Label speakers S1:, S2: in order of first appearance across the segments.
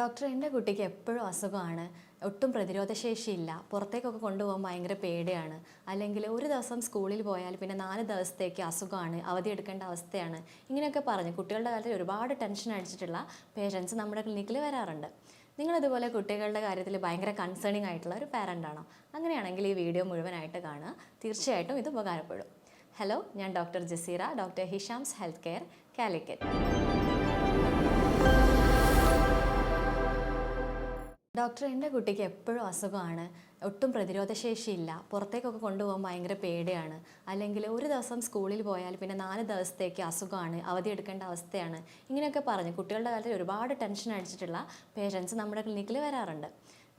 S1: doctor എൻ്റെ കുട്ടിക്ക് എപ്പോഴും അസുഖമാണ് ഒട്ടും പ്രതിരോധശേഷിയില്ല പുറത്തേക്കൊക്കെ കൊണ്ടുപോകാൻ ഭയങ്കര പേടിയാണ് അല്ലെങ്കിൽ ഒരു ദിവസം സ്കൂളിൽ പോയാൽ പിന്നെ നാല് ദിവസത്തേക്ക് അസുഖമാണ് അവധി എടുക്കേണ്ട അവസ്ഥയാണ് ഇങ്ങനെയൊക്കെ പറഞ്ഞ് കുട്ടികളുടെ കാര്യത്തിൽ ഒരുപാട് ടെൻഷൻ അടിച്ചിട്ടുള്ള പേഷ്യൻസ് നമ്മുടെ ക്ലിനിക്കിൽ വരാറുണ്ട് നിങ്ങളിതുപോലെ കുട്ടികളുടെ കാര്യത്തിൽ ഭയങ്കര കൺസേണിങ് ആയിട്ടുള്ള ഒരു പാരൻ്റാണോ അങ്ങനെയാണെങ്കിൽ ഈ വീഡിയോ മുഴുവനായിട്ട് കാണുക തീർച്ചയായിട്ടും ഇത് ഉപകാരപ്പെടും ഹലോ ഞാൻ doctor Jaseera doctor Hisham's health care Calicut doctor എൻ്റെ കുട്ടിക്ക് എപ്പോഴും അസുഖമാണ് ഒട്ടും പ്രതിരോധശേഷിയില്ല പുറത്തേക്കൊക്കെ കൊണ്ടുപോകാൻ ഭയങ്കര പേടിയാണ് അല്ലെങ്കിൽ ഒരു ദിവസം സ്കൂളിൽ പോയാൽ പിന്നെ നാല് ദിവസത്തേക്ക് അസുഖമാണ് അവധി എടുക്കേണ്ട അവസ്ഥയാണ് ഇങ്ങനെയൊക്കെ പറഞ്ഞ് കുട്ടികളുടെ കാര്യത്തിൽ ഒരുപാട് ടെൻഷൻ അടിച്ചിട്ടുള്ള പേഷ്യൻസ് നമ്മുടെ ക്ലിനിക്കിൽ വരാറുണ്ട്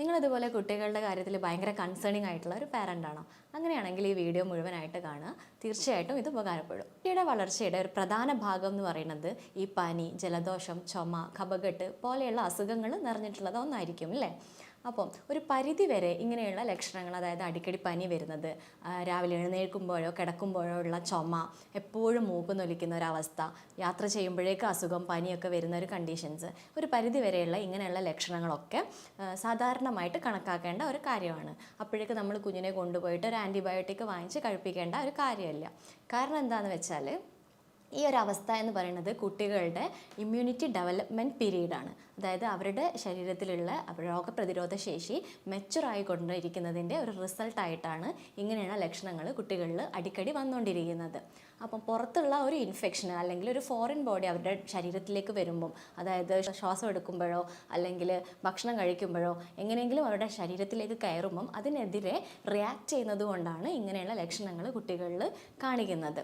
S1: നിങ്ങളിതുപോലെ കുട്ടികളുടെ കാര്യത്തിൽ ഭയങ്കര കൺസേണിംഗ് ആയിട്ടുള്ള ഒരു പാരൻ്റ് ആണോ അങ്ങനെയാണെങ്കിൽ ഈ വീഡിയോ മുഴുവനായിട്ട് കാണുക തീർച്ചയായിട്ടും ഇത് ഉപകാരപ്പെടും കുട്ടിയുടെ വളർച്ചയുടെ ഒരു പ്രധാന ഭാഗം എന്ന് പറയുന്നത് ഈ പനി ജലദോഷം ചുമ കപകെട്ട് പോലെയുള്ള അസുഖങ്ങൾ നിറഞ്ഞിട്ടുള്ളത് ഒന്നായിരിക്കും അല്ലേ അപ്പം ഒരു പരിധി വരെ ഇങ്ങനെയുള്ള ലക്ഷണങ്ങൾ അതായത് അടിക്കടി പനി വരുന്നത് രാവിലെ എഴുന്നേൽക്കുമ്പോഴോ കിടക്കുമ്പോഴോ ഉള്ള ചുമ എപ്പോഴും മൂക്ക് നൊലിക്കുന്ന ഒരവസ്ഥ യാത്ര ചെയ്യുമ്പോഴേക്ക് അസുഖം പനിയൊക്കെ വരുന്ന ഒരു കണ്ടീഷൻസ് ഒരു പരിധി വരെയുള്ള ഇങ്ങനെയുള്ള ലക്ഷണങ്ങളൊക്കെ സാധാരണമായിട്ട് കണക്കാക്കേണ്ട ഒരു കാര്യമാണ് അപ്പോഴേക്ക് നമ്മൾ കുഞ്ഞിനെ കൊണ്ടുപോയിട്ട് ഒരു ആൻറ്റിബയോട്ടിക് വാങ്ങിച്ച് കഴിപ്പിക്കേണ്ട ഒരു കാര്യമല്ല കാരണം എന്താണെന്ന് വെച്ചാൽ ഈ ഒരു അവസ്ഥ എന്ന് പറയുന്നത് കുട്ടികളുടെ ഇമ്മ്യൂണിറ്റി ഡെവലപ്മെൻറ്റ് പീരീഡാണ് അതായത് അവരുടെ ശരീരത്തിലുള്ള രോഗപ്രതിരോധ ശേഷി മെച്ചുറായിക്കൊണ്ടിരിക്കുന്നതിൻ്റെ ഒരു റിസൾട്ടായിട്ടാണ് ഇങ്ങനെയുള്ള ലക്ഷണങ്ങൾ കുട്ടികളിൽ അടിക്കടി വന്നുകൊണ്ടിരിക്കുന്നത് അപ്പം പുറത്തുള്ള ഒരു ഇൻഫെക്ഷൻ അല്ലെങ്കിൽ ഒരു ഫോറിൻ ബോഡി അവരുടെ ശരീരത്തിലേക്ക് വരുമ്പം അതായത് ശ്വാസം എടുക്കുമ്പോഴോ അല്ലെങ്കിൽ ഭക്ഷണം കഴിക്കുമ്പോഴോ എങ്ങനെയെങ്കിലും അവരുടെ ശരീരത്തിലേക്ക് കയറുമ്പം അതിനെതിരെ റിയാക്ട് ചെയ്യുന്നത് കൊണ്ടാണ് ഇങ്ങനെയുള്ള ലക്ഷണങ്ങൾ കുട്ടികളിൽ കാണിക്കുന്നത്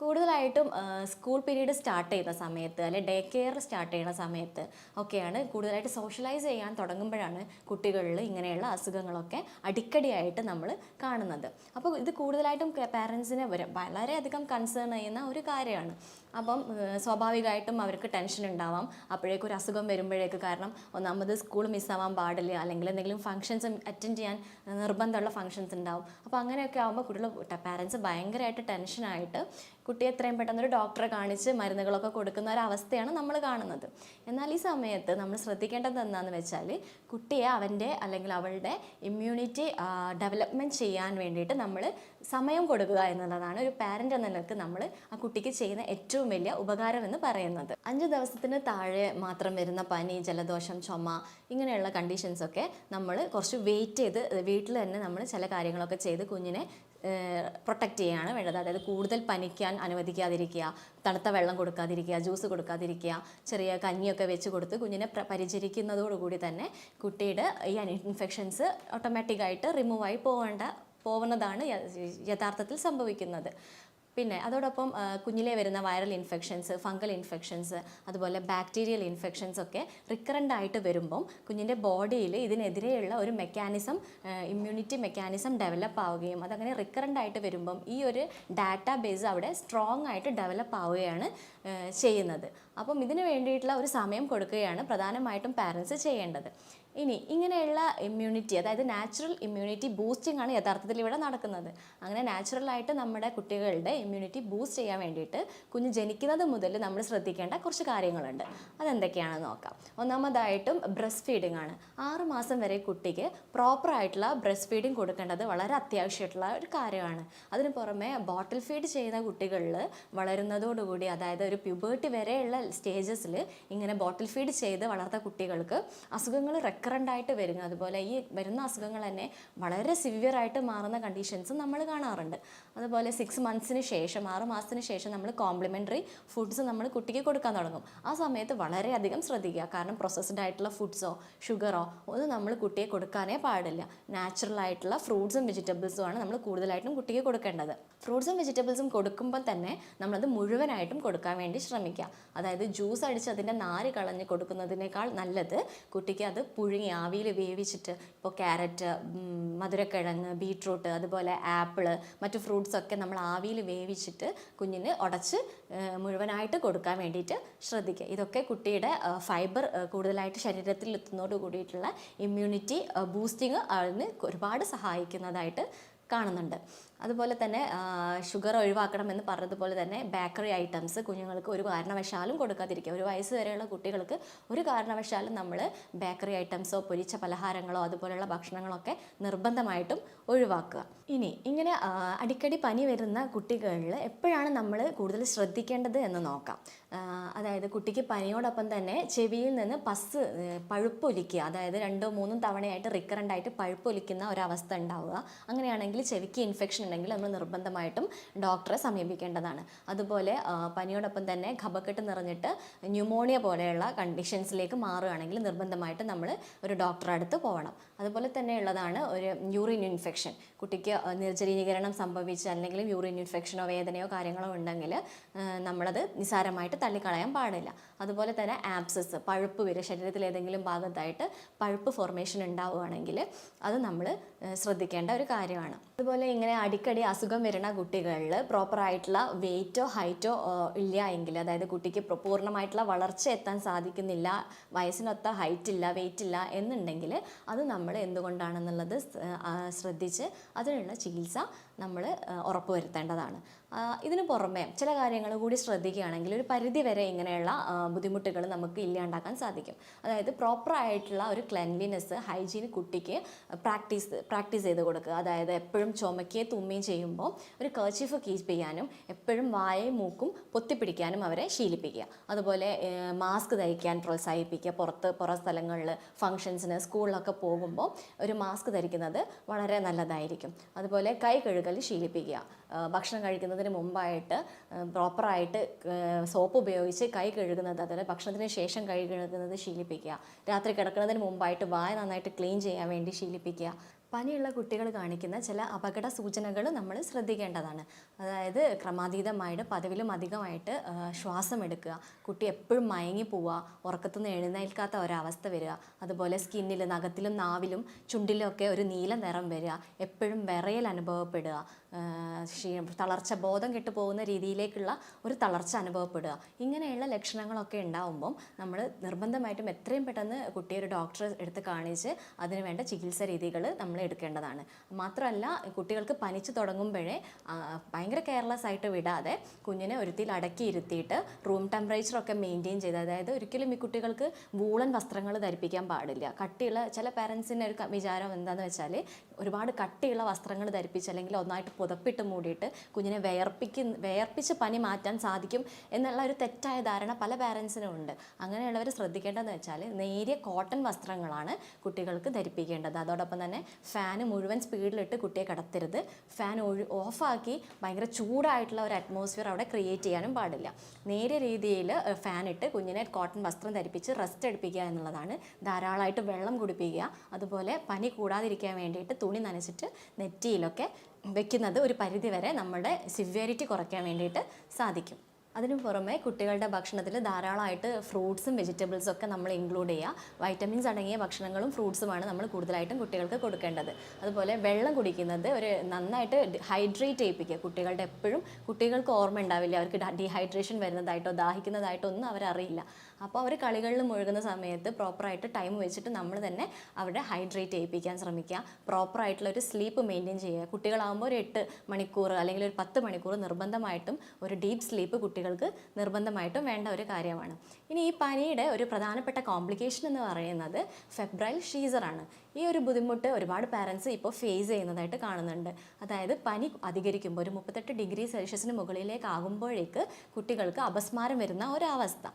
S1: കൂടുതലായിട്ടും സ്കൂൾ പീരീഡ് സ്റ്റാർട്ട് ചെയ്യുന്ന സമയത്ത് അല്ലെ ഡേ കെയർ സ്റ്റാർട്ട് ചെയ്യുന്ന സമയത്ത് ഒക്കെയാണ് കൂടുതലായിട്ട് സോഷ്യലൈസ് ചെയ്യാൻ തുടങ്ങുമ്പോഴാണ് കുട്ടികളിൽ ഇങ്ങനെയുള്ള അസുഖങ്ങളൊക്കെ അടിക്കടിയായിട്ട് നമ്മൾ കാണുന്നത് അപ്പോൾ ഇത് കൂടുതലായിട്ടും പാരൻസിനെ വളരെയധികം കൺസേൺ ചെയ്യുന്ന ഒരു കാര്യമാണ് അപ്പം സ്വാഭാവികമായിട്ടും അവർക്ക് ടെൻഷൻ ഉണ്ടാവാം അപ്പോഴേക്കും ഒരു അസുഖം വരുമ്പോഴേക്ക് കാരണം ഒന്നാമത് സ്കൂൾ മിസ്സാവാൻ പാടില്ല അല്ലെങ്കിൽ എന്തെങ്കിലും ഫംഗ്ഷൻസ് അറ്റൻഡ് ചെയ്യാൻ നിർബന്ധമുള്ള ഫംഗ്ഷൻസ് ഉണ്ടാവും അപ്പോൾ അങ്ങനെയൊക്കെ ആകുമ്പോൾ കുട്ടികൾ പാരൻസ് ഭയങ്കരമായിട്ട് ടെൻഷനായിട്ട് കുട്ടിയെ എത്രയും പെട്ടെന്ന് ഒരു ഡോക്ടറെ കാണിച്ച് മരുന്നുകളൊക്കെ കൊടുക്കുന്ന ഒരവസ്ഥയാണ് നമ്മൾ കാണുന്നത് എന്നാൽ ഈ സമയത്ത് നമ്മൾ ശ്രദ്ധിക്കേണ്ടത് എന്താണെന്ന് വെച്ചാൽ കുട്ടിയെ അവൻ്റെ അല്ലെങ്കിൽ അവളുടെ ഇമ്മ്യൂണിറ്റി ഡെവലപ്മെൻറ്റ് ചെയ്യാൻ വേണ്ടിയിട്ട് നമ്മൾ സമയം കൊടുക്കുക എന്നുള്ളതാണ് ഒരു പാരൻ്റ് എന്ന നിലക്ക് നമ്മൾ ആ കുട്ടിക്ക് ചെയ്യുന്ന ഏറ്റവും ഏറ്റവും വലിയ എന്ന് പറയുന്നത് അഞ്ച് ദിവസത്തിന് താഴെ മാത്രം വരുന്ന പനി ജലദോഷം ചുമ ഇങ്ങനെയുള്ള കണ്ടീഷൻസ് ഒക്കെ നമ്മൾ കുറച്ച് വെയിറ്റ് ചെയ്ത് വീട്ടിൽ തന്നെ നമ്മൾ ചില കാര്യങ്ങളൊക്കെ ചെയ്ത് കുഞ്ഞിനെ പ്രൊട്ടക്റ്റ് ചെയ്യുകയാണ് വേണ്ടത് അതായത് കൂടുതൽ പനിക്കാൻ അനുവദിക്കാതിരിക്കുക തണുത്ത വെള്ളം കൊടുക്കാതിരിക്കുക ജ്യൂസ് കൊടുക്കാതിരിക്കുക ചെറിയ കഞ്ഞിയൊക്കെ വെച്ച് കൊടുത്ത് കുഞ്ഞിനെ പരിചരിക്കുന്നതോടുകൂടി തന്നെ കുട്ടിയുടെ ഈ ഇൻഫെക്ഷൻസ് ഓട്ടോമാറ്റിക്കായിട്ട് റിമൂവായി പോകേണ്ട പോകുന്നതാണ് യഥാർത്ഥത്തിൽ സംഭവിക്കുന്നത് പിന്നെ അതോടൊപ്പം കുഞ്ഞിലെ വരുന്ന വൈറൽ ഇൻഫെക്ഷൻസ് ഫംഗൽ ഇൻഫെക്ഷൻസ് അതുപോലെ ബാക്ടീരിയൽ ഇൻഫെക്ഷൻസ് ഒക്കെ റിക്കറൻ്റ് ആയിട്ട് വരുമ്പം കുഞ്ഞിൻ്റെ ബോഡിയിൽ ഇതിനെതിരെയുള്ള ഒരു മെക്കാനിസം ഇമ്മ്യൂണിറ്റി മെക്കാനിസം ഡെവലപ്പ് ആവുകയും അതങ്ങനെ റിക്കറൻ്റ് ആയിട്ട് വരുമ്പം ഈ ഒരു ഡാറ്റാ ബേസ് അവിടെ സ്ട്രോങ് ആയിട്ട് ഡെവലപ്പ് ആവുകയാണ് ചെയ്യുന്നത് അപ്പം ഇതിന് വേണ്ടിയിട്ടുള്ള ഒരു സമയം കൊടുക്കുകയാണ് പ്രധാനമായിട്ടും പാരൻസ് ചെയ്യേണ്ടത് ഇനി ഇങ്ങനെയുള്ള ഇമ്മ്യൂണിറ്റി അതായത് നാച്ചുറൽ ഇമ്മ്യൂണിറ്റി ബൂസ്റ്റിംഗ് ആണ് യഥാർത്ഥത്തിൽ ഇവിടെ നടക്കുന്നത് അങ്ങനെ നാച്ചുറലായിട്ട് നമ്മുടെ കുട്ടികളുടെ ഇമ്മ്യൂണിറ്റി ബൂസ്റ്റ് ചെയ്യാൻ വേണ്ടിയിട്ട് കുഞ്ഞ് ജനിക്കുന്നത് മുതൽ നമ്മൾ ശ്രദ്ധിക്കേണ്ട കുറച്ച് കാര്യങ്ങളുണ്ട് അതെന്തൊക്കെയാണെന്ന് നോക്കാം ഒന്നാമതായിട്ടും ബ്രസ്റ്റ് ഫീഡിംഗ് ആണ് ആറ് മാസം വരെ കുട്ടിക്ക് പ്രോപ്പറായിട്ടുള്ള ബ്രസ്റ്റ് ഫീഡിംഗ് കൊടുക്കേണ്ടത് വളരെ അത്യാവശ്യമായിട്ടുള്ള ഒരു കാര്യമാണ് അതിന് പുറമെ ബോട്ടിൽ ഫീഡ് ചെയ്യുന്ന കുട്ടികളിൽ വളരുന്നതോടുകൂടി അതായത് ഒരു പ്യൂബേർട്ടി വരെയുള്ള സ്റ്റേജസിൽ ഇങ്ങനെ ബോട്ടിൽ ഫീഡ് ചെയ്ത് വളർത്ത കുട്ടികൾക്ക് അസുഖങ്ങൾ റെക്കറൻ്റ് ആയിട്ട് വരുന്ന അതുപോലെ ഈ വരുന്ന അസുഖങ്ങൾ തന്നെ വളരെ സിവിയറായിട്ട് മാറുന്ന കണ്ടീഷൻസ് നമ്മൾ കാണാറുണ്ട് അതുപോലെ സിക്സ് മന്ത്സിന് ശേഷം ആറ് മാസത്തിന് ശേഷം നമ്മൾ കോംപ്ലിമെൻ്ററി ഫുഡ്സ് നമ്മൾ കുട്ടിക്ക് കൊടുക്കാൻ തുടങ്ങും ആ സമയത്ത് വളരെയധികം ശ്രദ്ധിക്കുക കാരണം പ്രോസസ്ഡ് ആയിട്ടുള്ള ഫുഡ്സോ ഷുഗറോ ഒന്നും നമ്മൾ കുട്ടിയെ കൊടുക്കാനേ പാടില്ല നാച്ചുറൽ ആയിട്ടുള്ള ഫ്രൂട്ട്സും വെജിറ്റബിൾസും ആണ് നമ്മൾ കൂടുതലായിട്ടും കുട്ടിക്ക് കൊടുക്കേണ്ടത് ഫ്രൂട്ട്സും വെജിറ്റബിൾസും കൊടുക്കുമ്പോൾ തന്നെ നമ്മളത് മുഴുവനായിട്ടും കൊടുക്കാൻ വേണ്ടി ശ്രമിക്കുക അതായത് അതായത് ജ്യൂസ് അടിച്ച് അതിൻ്റെ നാര് കളഞ്ഞ് കൊടുക്കുന്നതിനേക്കാൾ നല്ലത് കുട്ടിക്ക് അത് പുഴുങ്ങി ആവിയിൽ വേവിച്ചിട്ട് ഇപ്പോൾ ക്യാരറ്റ് മധുരക്കിഴങ്ങ് ബീട്രൂട്ട് അതുപോലെ ആപ്പിള് മറ്റു ഫ്രൂട്ട്സൊക്കെ നമ്മൾ ആവിയിൽ വേവിച്ചിട്ട് കുഞ്ഞിന് ഉടച്ച് മുഴുവനായിട്ട് കൊടുക്കാൻ വേണ്ടിയിട്ട് ശ്രദ്ധിക്കുക ഇതൊക്കെ കുട്ടിയുടെ ഫൈബർ കൂടുതലായിട്ട് ശരീരത്തിൽ എത്തുന്നതോട് കൂടിയിട്ടുള്ള ഇമ്മ്യൂണിറ്റി ബൂസ്റ്റിങ് അതിന് ഒരുപാട് സഹായിക്കുന്നതായിട്ട് കാണുന്നുണ്ട് അതുപോലെ തന്നെ ഷുഗർ ഒഴിവാക്കണമെന്ന് പറഞ്ഞതുപോലെ തന്നെ ബേക്കറി ഐറ്റംസ് കുഞ്ഞുങ്ങൾക്ക് ഒരു കാരണവശാലും കൊടുക്കാതിരിക്കുക ഒരു വയസ്സ് വരെയുള്ള കുട്ടികൾക്ക് ഒരു കാരണവശാലും നമ്മൾ ബേക്കറി ഐറ്റംസോ പൊരിച്ച പലഹാരങ്ങളോ അതുപോലെയുള്ള ഭക്ഷണങ്ങളൊക്കെ നിർബന്ധമായിട്ടും ഒഴിവാക്കുക ഇനി ഇങ്ങനെ അടിക്കടി പനി വരുന്ന കുട്ടികളിൽ എപ്പോഴാണ് നമ്മൾ കൂടുതൽ ശ്രദ്ധിക്കേണ്ടത് എന്ന് നോക്കാം അതായത് കുട്ടിക്ക് പനിയോടൊപ്പം തന്നെ ചെവിയിൽ നിന്ന് പസ് പഴുപ്പ് ഒലിക്കുക അതായത് രണ്ടോ മൂന്നും തവണയായിട്ട് പഴുപ്പ് ഒലിക്കുന്ന ഒരവസ്ഥ ഉണ്ടാവുക അങ്ങനെയാണെങ്കിൽ ചെവിക്ക് ഇൻഫെക്ഷൻ ഉണ്ടെങ്കിൽ നമ്മൾ നിർബന്ധമായിട്ടും ഡോക്ടറെ സമീപിക്കേണ്ടതാണ് അതുപോലെ പനിയോടൊപ്പം തന്നെ ഖബക്കെട്ട് നിറഞ്ഞിട്ട് ന്യൂമോണിയ പോലെയുള്ള കണ്ടീഷൻസിലേക്ക് മാറുകയാണെങ്കിൽ നിർബന്ധമായിട്ട് നമ്മൾ ഒരു ഡോക്ടറെ അടുത്ത് പോകണം അതുപോലെ തന്നെ ഉള്ളതാണ് ഒരു യൂറിൻ ഇൻഫെക്ഷൻ കുട്ടിക്ക് നിർജ്ജലീകരണം സംഭവിച്ച് അല്ലെങ്കിൽ യൂറിൻ ഇൻഫെക്ഷനോ വേദനയോ കാര്യങ്ങളോ ഉണ്ടെങ്കിൽ നമ്മളത് നിസ്സാരമായിട്ട് തള്ളിക്കളയാൻ പാടില്ല അതുപോലെ തന്നെ ആപ്സസ് പഴുപ്പ് വരെ ശരീരത്തിൽ ഏതെങ്കിലും ഭാഗത്തായിട്ട് പഴുപ്പ് ഫോർമേഷൻ ഉണ്ടാവുകയാണെങ്കിൽ അത് നമ്മൾ ശ്രദ്ധിക്കേണ്ട ഒരു കാര്യമാണ് അതുപോലെ ഇങ്ങനെ അടി അടിക്കടി അസുഖം വരുന്ന കുട്ടികളിൽ പ്രോപ്പറായിട്ടുള്ള വെയ്റ്റോ ഹൈറ്റോ ഇല്ല എങ്കിൽ അതായത് കുട്ടിക്ക് പൂർണ്ണമായിട്ടുള്ള വളർച്ച എത്താൻ സാധിക്കുന്നില്ല വയസ്സിനൊത്ത ഹൈറ്റ് ഇല്ല വെയ്റ്റ് ഇല്ല എന്നുണ്ടെങ്കിൽ അത് നമ്മൾ എന്തുകൊണ്ടാണെന്നുള്ളത് ശ്രദ്ധിച്ച് അതിനുള്ള ചികിത്സ നമ്മൾ ഉറപ്പുവരുത്തേണ്ടതാണ് ഇതിനു പുറമെ ചില കാര്യങ്ങൾ കൂടി ശ്രദ്ധിക്കുകയാണെങ്കിൽ ഒരു പരിധി വരെ ഇങ്ങനെയുള്ള ബുദ്ധിമുട്ടുകൾ നമുക്ക് ഇല്ലാണ്ടാക്കാൻ സാധിക്കും അതായത് പ്രോപ്പറായിട്ടുള്ള ഒരു ക്ലെൻലിനെസ് ഹൈജീൻ കുട്ടിക്ക് പ്രാക്ടീസ് പ്രാക്ടീസ് ചെയ്ത് കൊടുക്കുക അതായത് എപ്പോഴും ചുമക്കുകയും തുമ്മുകയും ചെയ്യുമ്പോൾ ഒരു കർച്ചീഫ് കീപ്പ് ചെയ്യാനും എപ്പോഴും വായയും മൂക്കും പൊത്തിപ്പിടിക്കാനും അവരെ ശീലിപ്പിക്കുക അതുപോലെ മാസ്ക് ധരിക്കാൻ പ്രോത്സാഹിപ്പിക്കുക പുറത്ത് പുറ സ്ഥലങ്ങളിൽ ഫങ്ഷൻസിന് സ്കൂളിലൊക്കെ പോകുമ്പോൾ ഒരു മാസ്ക് ധരിക്കുന്നത് വളരെ നല്ലതായിരിക്കും അതുപോലെ കൈ കഴുകൽ ശീലിപ്പിക്കുക ഭക്ഷണം കഴിക്കുന്നതിന് മുമ്പായിട്ട് പ്രോപ്പറായിട്ട് സോപ്പ് ഉപയോഗിച്ച് കൈ കഴുകുന്നത് അതുപോലെ ഭക്ഷണത്തിന് ശേഷം കൈ കഴുകുന്നത് ശീലിപ്പിക്കുക രാത്രി കിടക്കുന്നതിന് മുമ്പായിട്ട് വായ നന്നായിട്ട് ക്ലീൻ ചെയ്യാൻ വേണ്ടി ശീലിപ്പിക്കുക പനിയുള്ള കുട്ടികൾ കാണിക്കുന്ന ചില അപകട സൂചനകൾ നമ്മൾ ശ്രദ്ധിക്കേണ്ടതാണ് അതായത് ക്രമാതീതമായിട്ട് പതിവിലും അധികമായിട്ട് ശ്വാസം എടുക്കുക കുട്ടി എപ്പോഴും മയങ്ങി പോവുക ഉറക്കത്തു നിന്ന് എഴുന്നേൽക്കാത്ത ഒരവസ്ഥ വരിക അതുപോലെ സ്കിന്നിൽ നഖത്തിലും നാവിലും ചുണ്ടിലുമൊക്കെ ഒരു നീല നിറം വരിക എപ്പോഴും വിറയൽ അനുഭവപ്പെടുക തളർച്ച ബോധം കെട്ടുപോകുന്ന രീതിയിലേക്കുള്ള ഒരു തളർച്ച അനുഭവപ്പെടുക ഇങ്ങനെയുള്ള ലക്ഷണങ്ങളൊക്കെ ഉണ്ടാവുമ്പം നമ്മൾ നിർബന്ധമായിട്ടും എത്രയും പെട്ടെന്ന് കുട്ടിയെ ഒരു ഡോക്ടറെ എടുത്ത് കാണിച്ച് അതിനുവേണ്ട ചികിത്സാ രീതികൾ നമ്മൾ എടുക്കേണ്ടതാണ് മാത്രമല്ല കുട്ടികൾക്ക് പനിച്ചു തുടങ്ങുമ്പോഴേ ഭയങ്കര കെയർലെസ് ആയിട്ട് വിടാതെ കുഞ്ഞിനെ ഒരുത്തിൽ അടക്കി ഇരുത്തിയിട്ട് റൂം ടെമ്പറേച്ചറൊക്കെ മെയിൻറ്റെയിൻ ചെയ്ത് അതായത് ഒരിക്കലും ഈ കുട്ടികൾക്ക് വൂളൻ വസ്ത്രങ്ങൾ ധരിപ്പിക്കാൻ പാടില്ല കട്ടിയുള്ള ചില പാരൻസിൻ്റെ ഒരു വിചാരം എന്താണെന്ന് വെച്ചാൽ ഒരുപാട് കട്ടിയുള്ള വസ്ത്രങ്ങൾ ധരിപ്പിച്ച് അല്ലെങ്കിൽ ഒന്നായിട്ട് പുതപ്പിട്ട് മൂടിയിട്ട് കുഞ്ഞിനെ വേർപ്പിക്ക് വേർപ്പിച്ച് പനി മാറ്റാൻ സാധിക്കും എന്നുള്ള ഒരു തെറ്റായ ധാരണ പല പാരൻസിനും ഉണ്ട് അങ്ങനെയുള്ളവർ ശ്രദ്ധിക്കേണ്ടതെന്ന് വെച്ചാൽ നേരിയ കോട്ടൺ വസ്ത്രങ്ങളാണ് കുട്ടികൾക്ക് ധരിപ്പിക്കേണ്ടത് അതോടൊപ്പം തന്നെ ഫാൻ മുഴുവൻ സ്പീഡിലിട്ട് കുട്ടിയെ കടത്തരുത് ഫാൻ ഒഴി ഓഫാക്കി ഭയങ്കര ചൂടായിട്ടുള്ള ഒരു അറ്റ്മോസ്ഫിയർ അവിടെ ക്രിയേറ്റ് ചെയ്യാനും പാടില്ല നേരെ രീതിയിൽ ഫാൻ ഇട്ട് കുഞ്ഞിനെ കോട്ടൺ വസ്ത്രം ധരിപ്പിച്ച് റെസ്റ്റ് എടുപ്പിക്കുക എന്നുള്ളതാണ് ധാരാളമായിട്ട് വെള്ളം കുടിപ്പിക്കുക അതുപോലെ പനി കൂടാതിരിക്കാൻ വേണ്ടിയിട്ട് തുണി നനച്ചിട്ട് നെറ്റിയിലൊക്കെ വെക്കുന്നത് ഒരു പരിധിവരെ നമ്മുടെ സിവിയറിറ്റി കുറയ്ക്കാൻ വേണ്ടിയിട്ട് സാധിക്കും അതിനു പുറമെ കുട്ടികളുടെ ഭക്ഷണത്തിൽ ധാരാളമായിട്ട് ഫ്രൂട്ട്സും വെജിറ്റബിൾസും ഒക്കെ നമ്മൾ ഇൻക്ലൂഡ് ചെയ്യുക വൈറ്റമിൻസ് അടങ്ങിയ ഭക്ഷണങ്ങളും ഫ്രൂട്ട്സുമാണ് നമ്മൾ കൂടുതലായിട്ടും കുട്ടികൾക്ക് കൊടുക്കേണ്ടത് അതുപോലെ വെള്ളം കുടിക്കുന്നത് ഒരു നന്നായിട്ട് ഹൈഡ്രേറ്റ് ചെയ്യിപ്പിക്കുക കുട്ടികളുടെ എപ്പോഴും കുട്ടികൾക്ക് ഓർമ്മ ഉണ്ടാവില്ല അവർക്ക് ഡീഹൈഡ്രേഷൻ വരുന്നതായിട്ടോ ദാഹിക്കുന്നതായിട്ടോ ഒന്നും അവരറിയില്ല അപ്പോൾ അവർ കളികളിൽ മുഴുകുന്ന സമയത്ത് പ്രോപ്പറായിട്ട് ടൈം വെച്ചിട്ട് നമ്മൾ തന്നെ അവരെ ഹൈഡ്രേറ്റ് ചെയ്യിപ്പിക്കാൻ ശ്രമിക്കുക പ്രോപ്പറായിട്ടുള്ള ഒരു സ്ലീപ്പ് മെയിൻറ്റെയിൻ ചെയ്യുക കുട്ടികളാകുമ്പോൾ ഒരു എട്ട് മണിക്കൂർ അല്ലെങ്കിൽ ഒരു പത്ത് മണിക്കൂർ നിർബന്ധമായിട്ടും ഒരു ഡീപ്പ് സ്ലീപ്പ് കുട്ടികൾക്ക് നിർബന്ധമായിട്ടും വേണ്ട ഒരു കാര്യമാണ് ഇനി ഈ പനിയുടെ ഒരു പ്രധാനപ്പെട്ട കോംപ്ലിക്കേഷൻ എന്ന് പറയുന്നത് ഫെബ്രൈൽ ഷീസറാണ് ഈ ഒരു ബുദ്ധിമുട്ട് ഒരുപാട് പാരൻസ് ഇപ്പോൾ ഫേസ് ചെയ്യുന്നതായിട്ട് കാണുന്നുണ്ട് അതായത് പനി അധികരിക്കുമ്പോൾ ഒരു മുപ്പത്തെട്ട് ഡിഗ്രി സെൽഷ്യസിന് മുകളിലേക്ക് ആകുമ്പോഴേക്ക് കുട്ടികൾക്ക് അപസ്മാരം വരുന്ന ഒരവസ്ഥ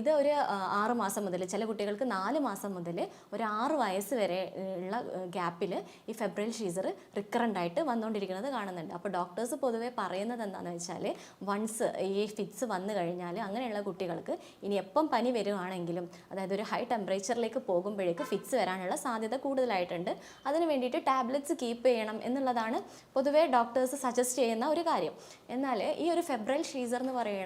S1: ഇത് ഒരു ഒരു ആറ് മാസം മുതൽ ചില കുട്ടികൾക്ക് നാല് മാസം മുതൽ ഒരു ആറ് വയസ്സ് വരെ ഉള്ള ഗ്യാപ്പിൽ ഈ ഫെബ്രൽ ഷീസർ റിക്കറൻ്റ് ആയിട്ട് വന്നുകൊണ്ടിരിക്കുന്നത് കാണുന്നുണ്ട് അപ്പോൾ ഡോക്ടേഴ്സ് പൊതുവെ പറയുന്നത് എന്താണെന്ന് വെച്ചാൽ വൺസ് ഈ ഫിറ്റ്സ് വന്നു കഴിഞ്ഞാൽ അങ്ങനെയുള്ള കുട്ടികൾക്ക് ഇനി എപ്പം പനി വരുവാണെങ്കിലും അതായത് ഒരു ഹൈ ടെമ്പറേച്ചറിലേക്ക് പോകുമ്പോഴേക്ക് ഫിറ്റ്സ് വരാനുള്ള സാധ്യത കൂടുതലായിട്ടുണ്ട് അതിന് വേണ്ടിയിട്ട് ടാബ്ലറ്റ്സ് കീപ്പ് ചെയ്യണം എന്നുള്ളതാണ് പൊതുവേ ഡോക്ടേഴ്സ് സജസ്റ്റ് ചെയ്യുന്ന ഒരു കാര്യം എന്നാൽ ഈ ഒരു ഫെബ്രൽ ഷീസർ എന്ന് പറയുന്ന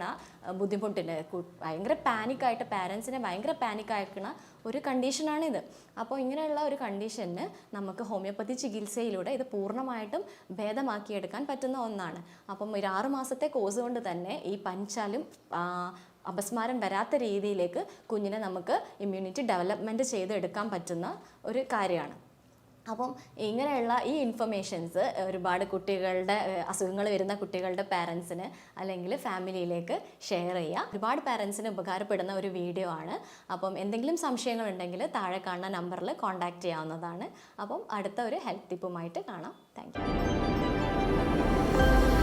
S1: ബുദ്ധിമുട്ടുണ്ട് ഭയങ്കര പാനിക്കായിട്ട് പാരൻസിനെ ഭയങ്കര പാനിക്കാക്കുന്ന ഒരു കണ്ടീഷനാണിത് അപ്പോൾ ഇങ്ങനെയുള്ള ഒരു കണ്ടീഷന് നമുക്ക് ഹോമിയോപ്പതി ചികിത്സയിലൂടെ ഇത് പൂർണ്ണമായിട്ടും ഭേദമാക്കിയെടുക്കാൻ പറ്റുന്ന ഒന്നാണ് അപ്പം ഒരു മാസത്തെ കോഴ്സ് കൊണ്ട് തന്നെ ഈ പനിച്ചാലും അപസ്മാരം വരാത്ത രീതിയിലേക്ക് കുഞ്ഞിനെ നമുക്ക് ഇമ്മ്യൂണിറ്റി ഡെവലപ്മെൻറ്റ് ചെയ്തെടുക്കാൻ പറ്റുന്ന ഒരു കാര്യമാണ് അപ്പം ഇങ്ങനെയുള്ള ഈ ഇൻഫർമേഷൻസ് ഒരുപാട് കുട്ടികളുടെ അസുഖങ്ങൾ വരുന്ന കുട്ടികളുടെ പാരൻസിന് അല്ലെങ്കിൽ ഫാമിലിയിലേക്ക് ഷെയർ ചെയ്യുക ഒരുപാട് പാരൻസിന് ഉപകാരപ്പെടുന്ന ഒരു വീഡിയോ ആണ് അപ്പം എന്തെങ്കിലും സംശയങ്ങളുണ്ടെങ്കിൽ താഴെ കാണുന്ന നമ്പറിൽ കോൺടാക്റ്റ് ചെയ്യാവുന്നതാണ് അപ്പം അടുത്ത ഒരു ഹെൽത്ത് ടിപ്പുമായിട്ട് കാണാം താങ്ക് യു